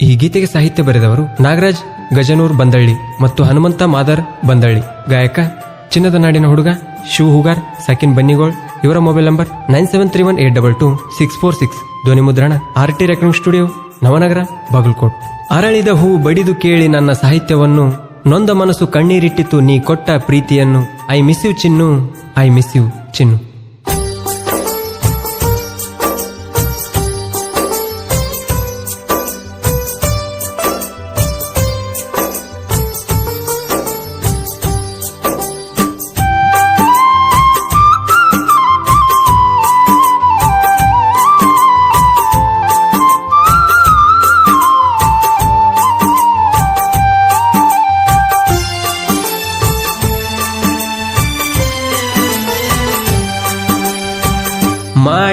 ಈ ಗೀತೆಗೆ ಸಾಹಿತ್ಯ ಬರೆದವರು ನಾಗರಾಜ್ ಗಜನೂರ್ ಬಂದಳ್ಳಿ ಮತ್ತು ಹನುಮಂತ ಮಾದರ್ ಬಂದಳ್ಳಿ. ಗಾಯಕ, ಚಿನ್ನದ ನಾಡಿನ ಹುಡುಗ, ಶಿವ ಹುಗಾರ್, ಸಕಿನ್ ಬನ್ನಿಗೋಳ್, ಇವರ mobile number nine seven three one eight double two six four six. ಧ್ವನಿ ಮುದ್ರಣ R T recording studio, Navanagar, Bagalkot. ಅರಳಿದ ಹೂ ಬಡಿದು ಕೇಳಿ ನನ್ನ ಸಾಹಿತ್ಯವನ್ನು, ನೊಂದ ಮನಸ್ಸು ಕಣ್ಣೀರಿಟ್ಟಿತು ನೀ ಕೊಟ್ಟ ಪ್ರೀತಿಯನ್ನು. I miss you Chinnu, I miss you Chinnu.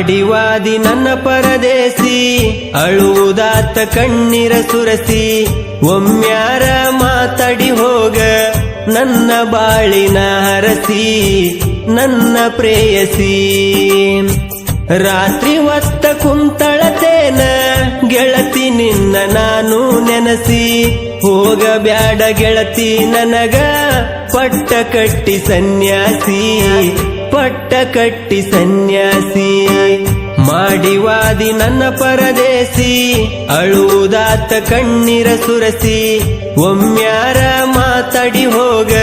ಮಾಡಿವಾದಿ ನನ್ನ ಪರದೇಸಿ, ಅಳುವುದಾತ ಕಣ್ಣೀರ ಸುರಸಿ ಒಮ್ಮ್ಯಾರ ಮಾತಾಡಿ ಹೋಗ, ನನ್ನ ಬಾಳಿನ ಹರಸಿ, ನನ್ನ ಪ್ರೇಯಸಿ. ರಾತ್ರಿ ಹೊತ್ತ ಕುಂತಳತೇನ, ಗೆಳತಿ ನಿನ್ನ ನಾನು ನೆನಸಿ, ಹೋಗ ಬ್ಯಾಡ ಗೆಳತಿ ನನಗ, ಪಟ್ಟ ಕಟ್ಟಿ ಸನ್ಯಾಸಿ. ಪಟ್ಟ ಕಟ್ಟಿ ಸನ್ಯಾಸಿ, ಮಾಡಿವಾದಿ ನನ್ನ ಪರದೇಸಿ ಅಳುವುದಾತ ಕಣ್ಣೀರ ಸುರಸಿ ಒಮ್ಮ್ಯಾರ ಮಾತಾಡಿ ಹೋಗ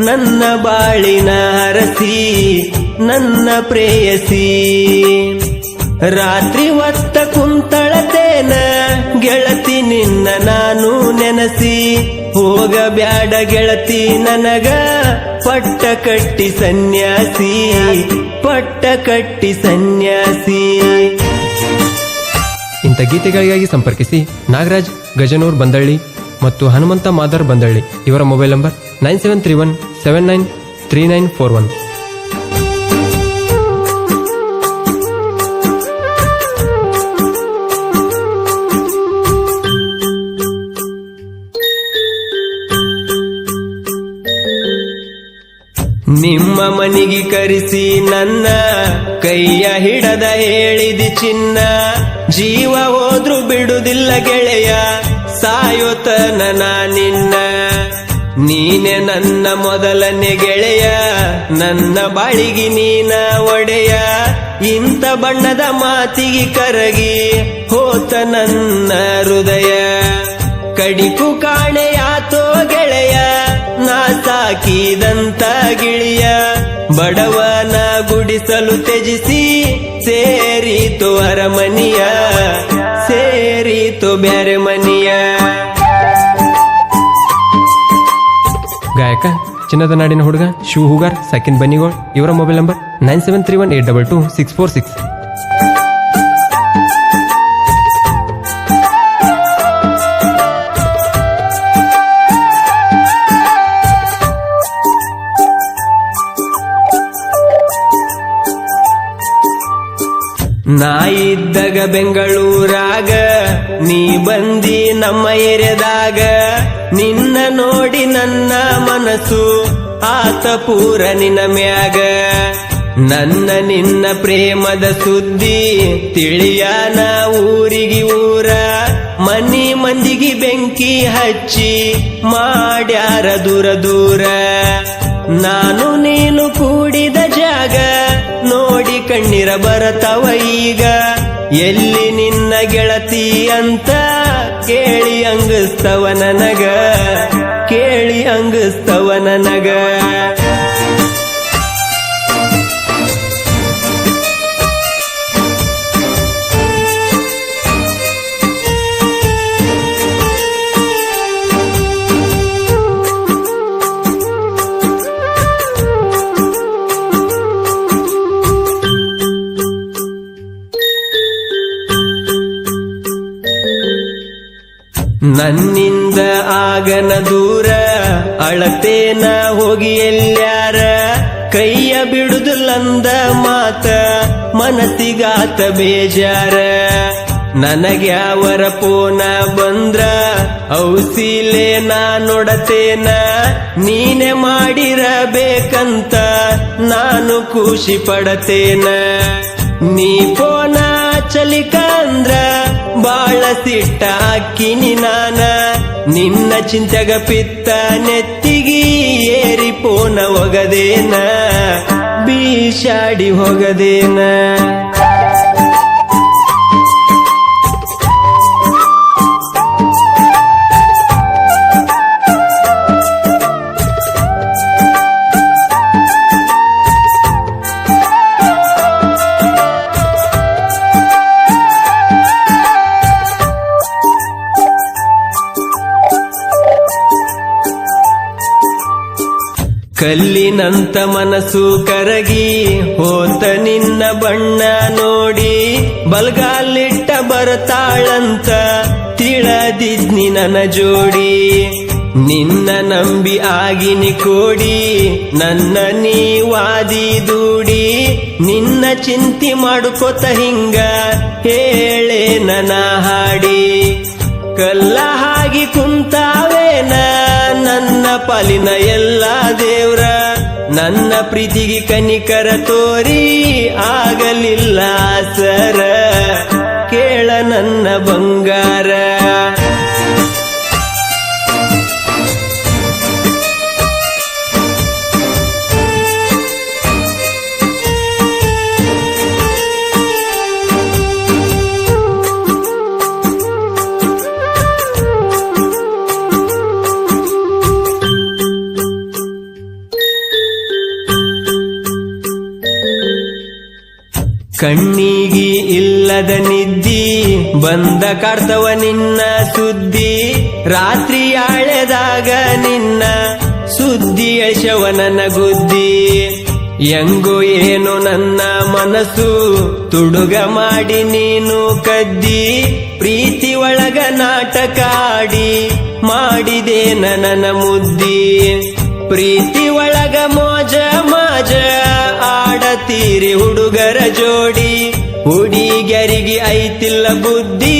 ನನ್ನ ಬಾಳಿನ ಹರಸಿ, ನನ್ನ ಪ್ರೇಯಸಿ. ರಾತ್ರಿ ಹೊತ್ತ ಕುಂತಳತೇನ, ಗೆಳತಿ ನಿನ್ನ ನಾನು ನೆನಸಿ. ಹೋಗ ಬ್ಯಾಡ ಗೆಳತಿ ನನಗ, ಪಟ್ಟ ಕಟ್ಟಿ ಸನ್ಯಾಸಿ. ಪಟ್ಟ ಕಟ್ಟಿ ಸನ್ಯಾಸಿ. ಇಂಥ ಗೀತೆಗಳಿಗಾಗಿ ಸಂಪರ್ಕಿಸಿ ನಾಗರಾಜ್, ಗಜನೂರ್ ಬಂದಳ್ಳಿ ಮತ್ತು ಹನುಮಂತ ಮಾದರ್ ಬಂದಳ್ಳಿ. ಇವರ mobile number nine seven three one seven nine three nine four one. ಮನಿಗೆ ಕರೆಸಿ ನನ್ನ ಕೈಯ ಹಿಡದ ಹೇಳಿದಿ ಚಿನ್ನ. ಜೀವ ಹೋದ್ರು ಬಿಡುದಿಲ್ಲ ಗೆಳೆಯ, ಸಾಯೋತನ ನಾ ನಿನ್ನ. ನೀನೆ ನನ್ನ ಮೊದಲನೇ ಗೆಳೆಯ, ನನ್ನ ಬಾಳಿಗೆ ನೀನ ಒಡೆಯ. ಇಂಥ ಬಣ್ಣದ ಮಾತಿಗೆ ಕರಗಿ ಹೋತ ನನ್ನ ಹೃದಯ. ಕಡಿಕು ಕಾಣೆಯಾತೋ ಗೆಳೆಯ ನಾ ಸಾಕಿದಂತ ಗಿಳಿಯ ಬಡವನ ಗುಡಿಸಲು ತ್ಯಜಿಸಿ, ಸೇರಿತು ಅರಮನಿಯ, ಸೇರಿತು ಬ್ಯಾರೆ ಮನಿಯ. ಗಾಯಕ, ಚಿನ್ನದ ನಾಡಿನ ಹುಡುಗ, ಶೂ ಹುಗಾರ್, ಸಕಿನ್ ಬನ್ನಿಗೋಳ್, ಇವರ mobile number nine seven three one eight double two six four six. ನಾ ಇದ್ದಾಗ ಬೆಂಗಳೂರಾಗ, ನೀ ಬಂದಿ ನಮ್ಮ ಎರೆದಾಗ ನಿನ್ನ ನೋಡಿ ನನ್ನ ಮನಸ್ಸು ಆತ ಪೂರ ನಿನ್ನ ಮ್ಯಾಗ. ನನ್ನ ನಿನ್ನ ಪ್ರೇಮದ ಸುದ್ದಿ ತಿಳಿಯಾನ ಊರಿಗೆ ಊರ. ಮನಿ ಮಂದಿಗೆ ಬೆಂಕಿ ಹಚ್ಚಿ ಮಾಡ್ಯಾರ ದೂರ ದೂರ. ನಾನು ನೀನು ಕೂಡಿದ ಜಾಗ ಕಣ್ಣೀರ ಬರತವ ಈಗ? ಎಲ್ಲಿ ನಿನ್ನ ಗೆಳತಿ ಅಂತ ಕೇಳಿ ಅಂಗಸ್ತವ ನನಗ ಕೇಳಿ ಅಂಗಸ್ತವ ನನಗ. ನನ್ನಿಂದ ಆಗನ ದೂರ ಅಳತೇನ ಹೋಗಿ ಎಲ್ಲ್ಯಾರ ಕೈಯ ಬಿಡುದಿಲ್ಲಂದ ಮಾತ, ಮನಸ್ಸಿಗಾತ ಬೇಜಾರ. ನನಗ್ಯಾವರ ಪೋನ ಬಂದ್ರ, ಔಸಿಲೆ ನಾ ನೋಡತೇನ? ನೀನೆ ಮಾಡಿರಬೇಕಂತ ನಾನು ಖುಷಿ ಪಡತೇನ? ನೀ ಪೋನ ಹಚ್ಚಲಿಕ ಅಂದ್ರ ಬಾಳ ಸಿಟ್ಟ ಅಕ್ಕಿನಿ ನಾನ. ನಿನ್ನ ಚಿಂತೆಗ ಪಿತ್ತ ನೆತ್ತಿಗಿ ಏರಿ ಪೋನ ಒಗದೇನ. ಬೀಶಾಡಿ ಹೋಗದೇನ. ಕಲ್ಲಿನಂತ ಮನಸ್ಸು ಕರಗಿ ಹೋತ ನಿನ್ನ ಬಣ್ಣ ನೋಡಿ, ಬಲ್ಗಾಲಿಟ್ಟ ಬರತಾಳಂತ ತಿಳದಿದ್ನಿ ನನ್ನ ಜೋಡಿ. ನಿನ್ನ ನಂಬಿ ಆಗಿನಿ ಕೋಡಿ, ನನ್ನ ನೀವಾದಿ ದೂಡಿ, ನಿನ್ನ ಚಿಂತಿ ಮಾಡ್ಕೋತ ಹಿಂಗ ಹೇಳೆ ನನ್ನ ಹಾಡಿ. ಕಲ್ಲ ಹಾಗಿ ಕುಂತಾವೇನ ನನ್ನ ಪಾಲಿನ ಎಲ್ಲ ದೇವ್ರ ನನ್ನ ಪ್ರೀತಿಗೆ ಕನಿಕರ ತೋರಿ ಆಗಲಿಲ್ಲ ಸರ. ನಿದ್ದಿ ಬಂದ ಕಾಡ್ತವ ನಿನ್ನ ಸುದ್ದಿ. ರಾತ್ರಿ ಆಳೆದಾಗ ನಿನ್ನ ಸುದ್ದಿ ಯಶವನನ ಗುದ್ದಿ. ಹೆಂಗೋ ಏನು ನನ್ನ ಮನಸ್ಸು ತುಡುಗ ಮಾಡಿ ನೀನು ಕದ್ದಿ. ಪ್ರೀತಿ ಒಳಗ ನಾಟಕ ಆಡಿ ಮಾಡಿದೆ ನನ್ನ ಮುದ್ದಿ. ಪ್ರೀತಿ ಒಳಗ ಮೋಜ ಮಾಜ ಆಡತೀರಿ ಹುಡುಗರ ಜೋಡಿ. ಹುಡುಗರಿಗೆ ಐತಿಲ್ಲ ಬುದ್ಧಿ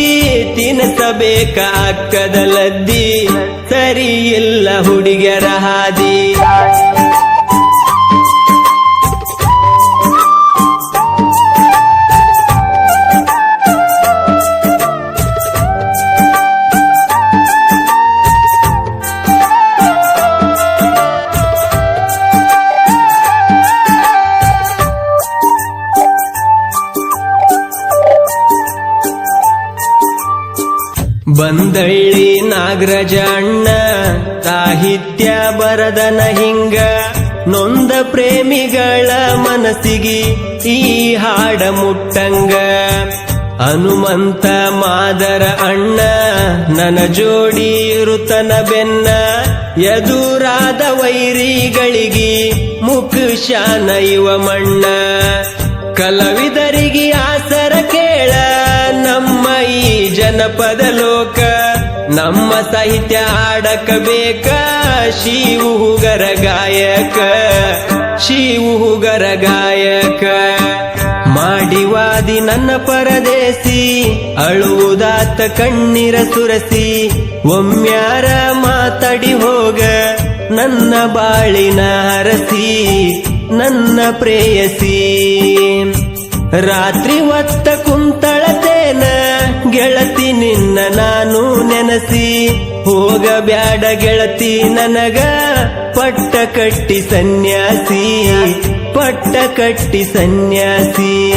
ತಿನ್ನಿಸಬೇಕ ಅಕ್ಕದ ಲದ್ದಿ. ಸರಿ ಇಲ್ಲ ಹುಡುಗಿಯರ ಹಾದಿ. ಬಂದಳ್ಳಿ ನಾಗರಾಜ ಅಣ್ಣ ಸಾಹಿತ್ಯ ಬರದನ ಹಿಂಗ, ನೊಂದ ಪ್ರೇಮಿಗಳ ಮನಸ್ಸಿಗೆ ಈ ಹಾಡ ಮುಟ್ಟಂಗ. ಹನುಮಂತ ಮಾದರ ಅಣ್ಣ, ನನ್ನ ಜೋಡಿ ಇರುತನ ಬೆನ್ನ, ಎದುರಾದ ವೈರಿಗಳಿಗೆ ಮುಖುಶಾನ ಇವ ಮಣ್ಣ. ಕಲಾವಿದರಿಗೆ ಜನಪದ ಲೋಕ. ನಮ್ಮ ಸಾಹಿತ್ಯ ಆಡಕ ಬೇಕ. ಶಿವು ಹುಗರ ಗಾಯಕ. ಶಿವು ಹುಗರ ಗಾಯಕ. ಮಾಡಿವಾದಿ ನನ್ನ ಪರದೇಸಿ. ಅಳುವುದಾತ ಕಣ್ಣೀರ ಸುರಸಿ. ಒಮ್ಮ್ಯಾರ ಮಾತಾಡಿ ಹೋಗ. ನನ್ನ ಬಾಳಿನ ಹರಸಿ. ನನ್ನ ಪ್ರೇಯಸಿ. ರಾತ್ರಿ ಹೊತ್ತ ಕುಂತಳತೇನ ಗೆಳತಿ ನಿನ್ನ ನಾನು ನೆನಸಿ. ಹೋಗ ಬ್ಯಾಡ ಗೆಳತಿ ನನಗ ಪಟ್ಟ ಕಟ್ಟಿ ಸನ್ಯಾಸಿ. ಪಟ್ಟ ಕಟ್ಟಿ ಸನ್ಯಾಸಿ.